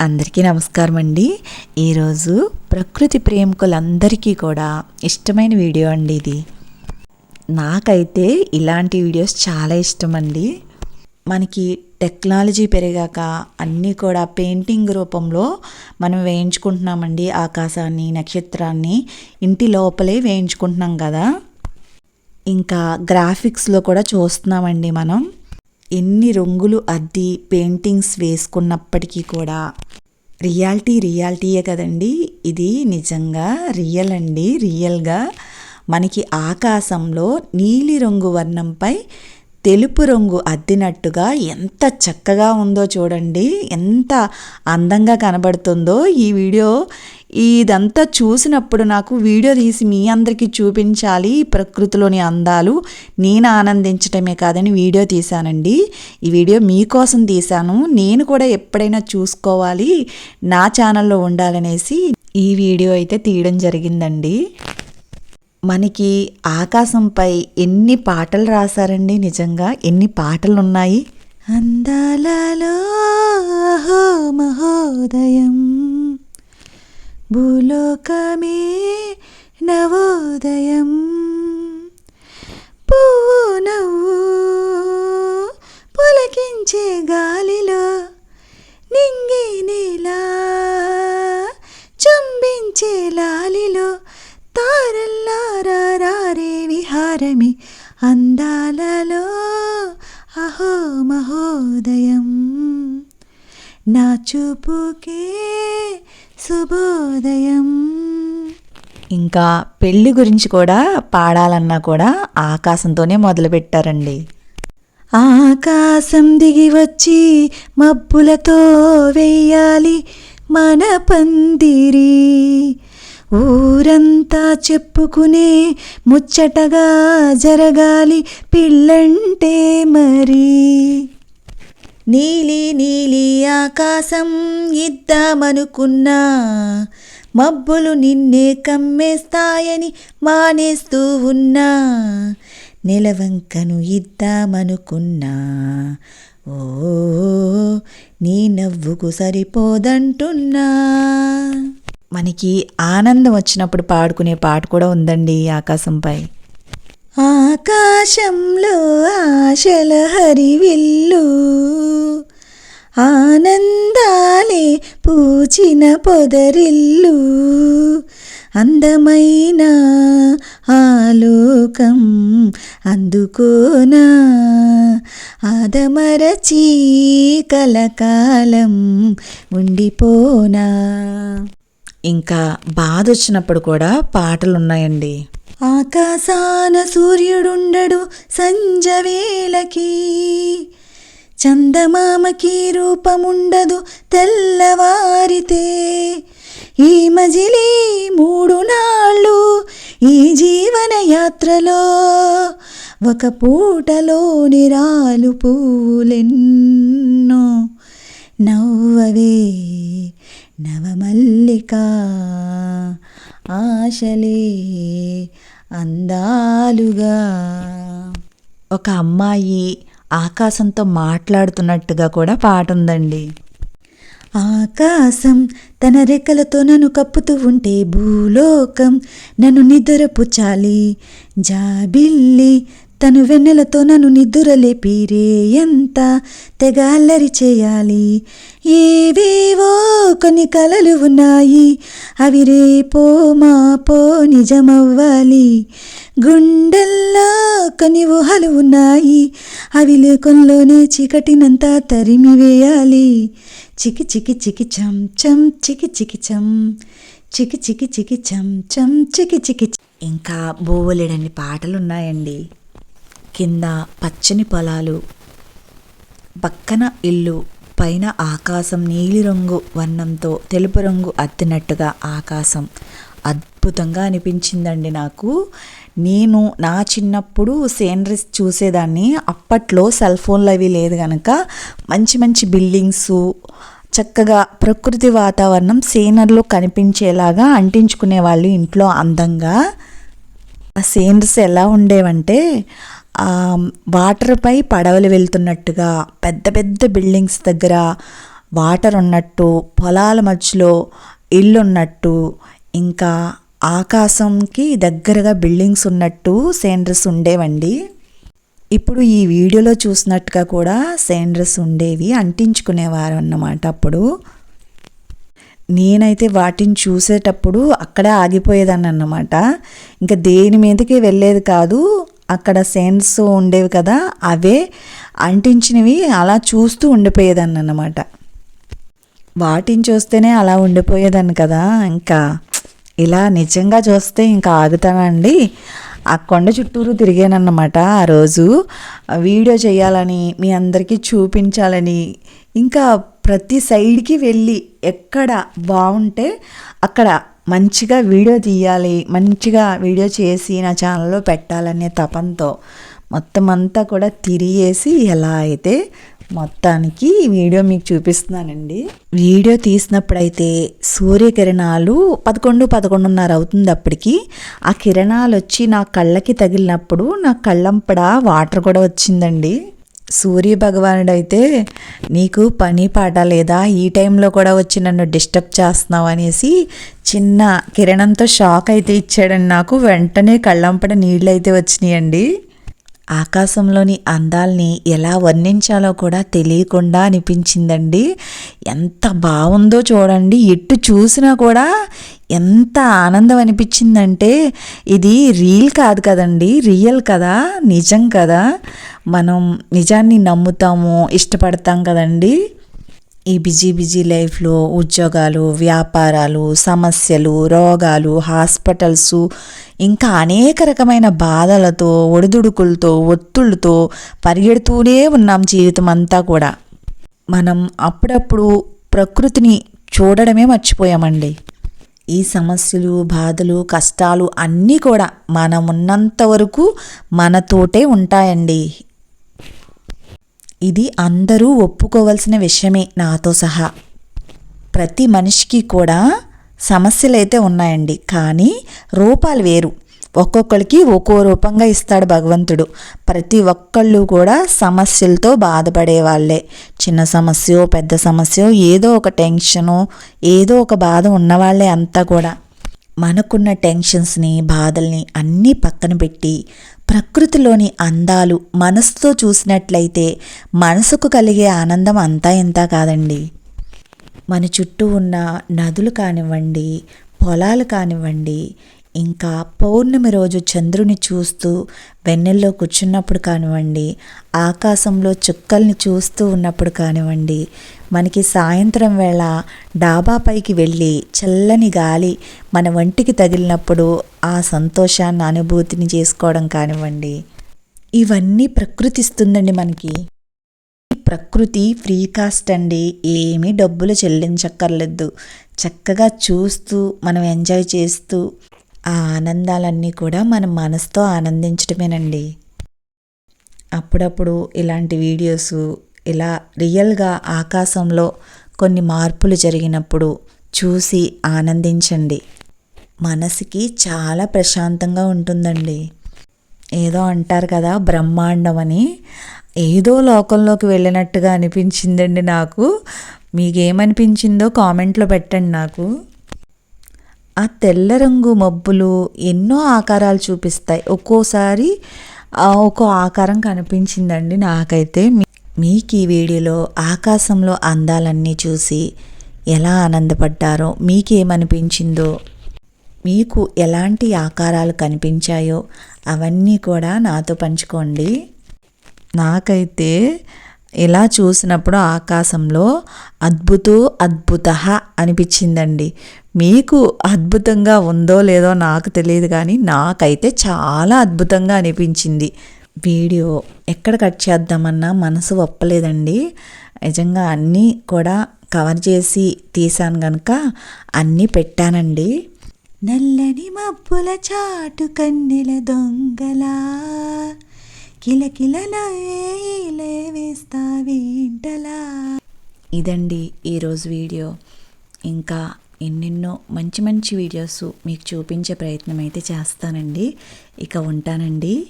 అందరికీ నమస్కారం అండి. ఈరోజు ప్రకృతి ప్రేమికులందరికీ కూడా ఇష్టమైన వీడియో అండి ఇది. నాకైతే ఇలాంటి వీడియోస్ చాలా ఇష్టం అండి. మనకి టెక్నాలజీ పెరిగాక అన్నీ కూడా పెయింటింగ్ రూపంలో మనం వేయించుకుంటున్నామండి ఆకాశాన్ని నక్షత్రాన్ని. ఇంటి లోపలే వేయించుకుంటున్నాం కదా. ఇంకా గ్రాఫిక్స్లో కూడా చూస్తున్నామండి మనం. ఎన్ని రంగులు అద్ది పెయింటింగ్స్ వేసుకున్నప్పటికీ కూడా రియాలిటీ రియాలిటీయే కదండి. ఇది నిజంగా రియల్ అండి. రియల్గా మనకి ఆకాశంలో నీలిరంగు వర్ణంపై తెలుపు రంగు అద్దినట్టుగా ఎంత చక్కగా ఉందో చూడండి. ఎంత అందంగా కనబడుతుందో ఈ వీడియో. ఇదంతా చూసినప్పుడు నాకు వీడియో తీసి మీ అందరికీ చూపించాలి. ప్రకృతిలోని అందాలు నేను ఆనందించటమే కాదని వీడియో తీశానండి. ఈ వీడియో మీకోసం తీశాను. నేను కూడా ఎప్పుడైనా చూసుకోవాలి. నా ఛానల్లో ఉండాలనేసి ఈ వీడియో అయితే తీయడం జరిగిందండి. మనకి ఆకాశంపై ఎన్ని పాటలు రాశారండి నిజంగా? ఎన్ని పాటలు ఉన్నాయి అందాలలో అహో మహోదయం. భూలోకమే నవోదయం. పువ్వు నవ్వు పులకించే గాలిలో నింగి నీలా చుంబించే లాలిలో తారల్లా విహారమి అందాలలో అహో మహోదయం. నా చూపుకే శుభోదయం. ఇంకా పెళ్ళి గురించి కూడా పాడాలన్నా కూడా ఆకాశంతోనే మొదలుపెట్టారండి. ఆకాశం దిగి వచ్చి మబ్బులతో వెయ్యాలి మన పందిరి. ఊరంతా చెప్పుకునే ముచ్చటగా జరగాలి పిల్లంటే మరి. నీలి నీలి ఆకాశం ఇద్దామనుకున్నా మబ్బులు నిన్నే కమ్మేస్తాయని మానేస్తూ ఉన్నా. నెలవంకను ఇద్దామనుకున్నా. ఓ నీ నవ్వుకు సరిపోదంటున్నా. మనకి ఆనందం వచ్చినప్పుడు పాడుకునే పాట కూడా ఉందండి ఆకాశంపై. ఆకాశంలో ఆశల హరివిల్లు ఆనందాలే పూచిన పొదరిల్లు అందమైన ఆలోకం అందుకోనా ఆదమరచి కలకాలం ఉండిపోనా. ఇంకా బాధ వచ్చినప్పుడు కూడా పాటలు ఉన్నాయండి ఆకాశాన సూర్యుడుండడు సంజవేలకి చందమామకి రూపముండదు తెల్లవారితే. ఈ మజిలీ మూడు నాళ్ళు ఈ జీవన యాత్రలో ఒక పూటలోని రాలు పూలెన్నో నవ్వవే. నవమల్లిక ఆశలే అందాలుగా. ఒక అమ్మాయి ఆకాశంతో మాట్లాడుతున్నట్టుగా కూడా పాట ఉందండి ఆకాశం తన రెక్కలతో నన్ను కప్పుతూ ఉంటే భూలోకం నన్ను నిద్రపుచ్చాలి జాబిల్లి తను వెన్నెలతో నన్ను నిద్దురలేపిరే ఎంత తెగ అల్లరి చేయాలి? ఏవేవో కొన్ని కలలు ఉన్నాయి అవి రేపో మాపో నిజమవ్వాలి. గుండెల్లో కొన్ని ఊహలు ఉన్నాయి అవి లేకొల్లోనే చీకటినంతా తరిమి వేయాలి. చికి చికి చికి చం చం చికి చికి చం చికి చికి చికి చం చం చికి చికి ఇంకా బోలెడన్ని పాటలు ఉన్నాయండి కింద పచ్చని పొలాలు పక్కన ఇల్లు పైన ఆకాశం నీలిరంగు వర్ణంతో తెలుపు రంగు అద్దినట్టుగా ఆకాశం. అద్భుతంగా అనిపించిందండి నాకు. నేను నా చిన్నప్పుడు సీనరీస్ చూసేదాన్ని. అప్పట్లో సెల్ ఫోన్లు అవి లేదు కనుక మంచి మంచి బిల్డింగ్స్ చక్కగా ప్రకృతి వాతావరణం సీనర్లో కనిపించేలాగా అంటించుకునేవాళ్ళు ఇంట్లో అందంగా. ఆ సీనరీస్ ఎలా ఉండేవంటే వాటర్పై పడవలు వెళ్తున్నట్టుగా పెద్ద పెద్ద బిల్డింగ్స్ దగ్గర వాటర్ ఉన్నట్టు పొలాల మధ్యలో ఇల్లు ఉన్నట్టు ఇంకా ఆకాశంకి దగ్గరగా బిల్డింగ్స్ ఉన్నట్టు సేండ్రస్ ఉండేవండి. ఇప్పుడు ఈ వీడియోలో చూసినట్టుగా కూడా సేండ్రస్ ఉండేవి అంటించుకునేవారు అన్నమాట అప్పుడు. నేనైతే వాటిని చూసేటప్పుడు అక్కడే ఆగిపోయేదాన్ని అన్నమాట. ఇంకా దేని మీదకి వెళ్ళేది కాదు అక్కడ సెన్స్ ఉండేవి కదా అవే అంటించినవి అలా చూస్తూ ఉండిపోయేదాన్ని అన్నమాట వాటిని చూస్తేనే అలా ఉండిపోయేదాన్ని కదా ఇంకా ఇలా నిజంగా చూస్తే ఇంకా ఆగుతానండి ఆ కొండ చుట్టూరు తిరిగానన్నమాట ఆ రోజు. వీడియో చేయాలని మీ అందరికీ చూపించాలని ఇంకా ప్రతి సైడ్కి వెళ్ళి ఎక్కడ బాగుంటే అక్కడ మంచిగా వీడియో తీయాలి మంచిగా వీడియో చేసి నా ఛానల్లో పెట్టాలనే తపంతో మొత్తం అంతా కూడా తిరిగేసి ఎలా అయితే మొత్తానికి వీడియో మీకు చూపిస్తున్నానండి. వీడియో తీసినప్పుడైతే సూర్యకిరణాలు పదకొండు పదకొండున్నర అవుతుంది అప్పటికి. ఆ కిరణాలు వచ్చి నా కళ్ళకి తగిలినప్పుడు నా కళ్ళంపడ వాటర్ కూడా వచ్చిందండి. సూర్య భగవానుడు అయితే నీకు పని పాట లేదా ఈ టైంలో కూడా వచ్చి నన్ను డిస్టర్బ్ చేస్తున్నావు అనేసి చిన్న కిరణంతో షాక్ అయితే ఇచ్చాడని నాకు వెంటనే కళ్ళంపడ నీళ్ళు అయితే వచ్చినాయండి. ఆకాశంలోని అందాల్ని ఎలా వర్ణించాలో కూడా తెలియకుండా అనిపించిందండి. ఎంత బాగుందో చూడండి. ఎటు చూసినా కూడా ఎంత ఆనందం అనిపించిందంటే ఇది రీల్ కాదు కదండి. రియల్ కదా. నిజం కదా. మనం నిజాన్ని నమ్ముతాము ఇష్టపడతాం కదండి. ఈ బిజీ బిజీ లైఫ్లో ఉద్యోగాలు వ్యాపారాలు సమస్యలు రోగాలు హాస్పిటల్స్ ఇంకా అనేక రకమైన బాధలతో ఒడిదుడుకులతో ఒత్తుళ్ళతో పరిగెడుతూనే ఉన్నాం జీవితం అంతా కూడా. మనం అప్పుడప్పుడు ప్రకృతిని చూడడమే మర్చిపోయామండి. ఈ సమస్యలు బాధలు కష్టాలు అన్నీ కూడా మనం ఉన్నంత వరకు మనతోటే ఉంటాయండి. ఇది అందరూ ఒప్పుకోవలసిన విషయమే నాతో సహా. ప్రతి మనిషికి కూడా సమస్యలైతే ఉన్నాయండి. కానీ రూపాలు వేరు. ఒక్కొక్కరికి ఒక్కో రూపంగా ఇస్తాడు భగవంతుడు. ప్రతి ఒక్కళ్ళు కూడా సమస్యలతో బాధపడే వాళ్ళే చిన్న సమస్య పెద్ద సమస్య ఏదో ఒక టెన్షను ఏదో ఒక బాధ ఉన్నవాళ్ళే అంతా కూడా. మనకున్న టెన్షన్స్ని బాధల్ని అన్నీ పక్కన పెట్టి ప్రకృతిలోని అందాలు మనసుతో చూసినట్లయితే మనసుకు కలిగే ఆనందం అంతా ఇంత కాదండి. మన చుట్టూ ఉన్న నదులు కానివ్వండి పొలాలు కానివ్వండి ఇంకా పౌర్ణమి రోజు చంద్రుని చూస్తూ వెన్నెల్లో కూర్చున్నప్పుడు కానివ్వండి ఆకాశంలో చుక్కల్ని చూస్తూ ఉన్నప్పుడు కానివ్వండి మనకి సాయంత్రం వేళ డాబా పైకి వెళ్ళి చల్లని గాలి మన వంటికి తగిలినప్పుడు ఆ సంతోషాన్ని అనుభూతిని చేసుకోవడం కానివ్వండి. ఇవన్నీ ప్రకృతి ఇస్తుందండి మనకి ప్రకృతి ఫ్రీ కాస్ట్ అండి. ఏమీ డబ్బులు చెల్లించక్కర్లేదు. చక్కగా చూస్తూ మనం ఎంజాయ్ చేస్తూ ఆ ఆనందాలన్నీ కూడా మన మనసుతో ఆనందించడమేనండి అప్పుడప్పుడు ఇలాంటి వీడియోస్ ఇలా రియల్గా ఆకాశంలో కొన్ని మార్పులు జరిగినప్పుడు చూసి ఆనందించండి. మనసుకి చాలా ప్రశాంతంగా ఉంటుందండి. ఏదో అంటారు కదా బ్రహ్మాండం అని. ఏదో లోకంలోకి వెళ్ళినట్టుగా అనిపించిందండి నాకు. మీకేమనిపించిందో కామెంట్లో పెట్టండి నాకు. ఆ తెల్ల రంగు మబ్బులు ఎన్నో ఆకారాలు చూపిస్తాయి. ఒక్కోసారి ఒక్కో ఆకారం కనిపించిందండి నాకైతే. మీకు ఈ వీడియోలో ఆకాశంలో అందాలన్నీ చూసి ఎలా ఆనందపడ్డారో మీకేమనిపించిందో మీకు ఎలాంటి ఆకారాలు కనిపించాయో అవన్నీ కూడా నాతో పంచుకోండి. నాకైతే ఇలా చూసినప్పుడు ఆకాశంలో అద్భుతో అద్భుత అనిపించిందండి. మీకు అద్భుతంగా ఉందో లేదో నాకు తెలియదు కానీ నాకైతే చాలా అద్భుతంగా అనిపించింది. వీడియో ఎక్కడ కట్ చేద్దామన్నా మనసు ఒప్పలేదండి. నిజంగా అన్నీ కూడా కవర్ చేసి తీశాను కనుక అన్నీ పెట్టానండి. నల్లని మబ్బుల చాటు కన్నెల దొంగలా. కిలకిలలే వేస్తావేంటలా ఇదండి ఈరోజు వీడియో. ఇంకా ఎన్నెన్నో మంచి మంచి వీడియోస్ మీకు చూపించే ప్రయత్నం అయితే చేస్తానండి. ఇక ఉంటానండి.